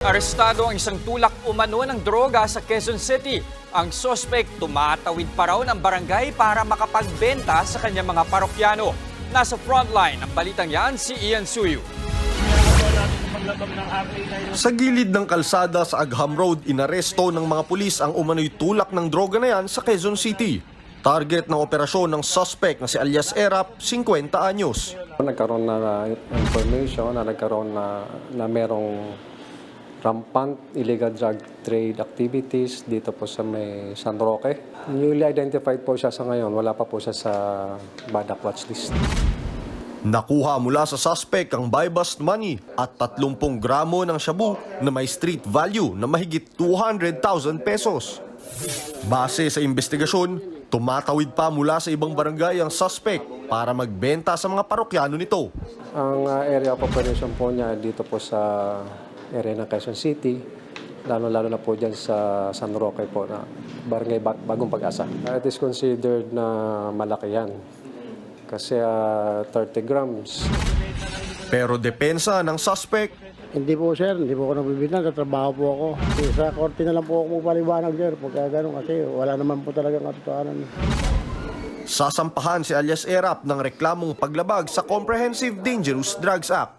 Arestado ang isang tulak umano ng droga sa Quezon City. Ang sospek tumatawid pa raw ng barangay para makapagbenta sa kanyang mga parokyano. Nasa frontline ng balitang yan si Ian Suyu. Sa gilid ng kalsada sa Agham Road, inaresto ng mga pulis ang umano'y tulak ng droga na yan sa Quezon City. Target ng operasyon ng suspect na si alias Erap, 50 anyos. Nagkaroon na information na nagkaroon na, na merong rampant illegal drug trade activities dito po sa may San Roque. Newly identified po siya sa ngayon, wala pa po siya sa Badak watch list. Nakuha mula sa suspect ang buy bust money at 30 gramo ng shabu na may street value na mahigit 200,000 pesos. Base sa investigasyon, tumatawid pa mula sa ibang barangay ang suspect para magbenta sa mga parokyano nito. Ang uh, area of operation po niya dito po sa area ng Quezon City, lalo-lalo na po dyan sa San Roque po na barangay Ba- Bagong Pag-asa. Uh, It is considered na malaki yan kasi uh, 30 grams. Pero depensa ng suspect, Hindi po sir, hindi po ako nagbibigyan, katrabaho po ako. Sa korte na lang po ako paliwanag sir, pagka gano'n kasi wala naman po talagang katotohanan. sasampahan si alias Erap ng reklamong paglabag sa Comprehensive Dangerous Drugs Act.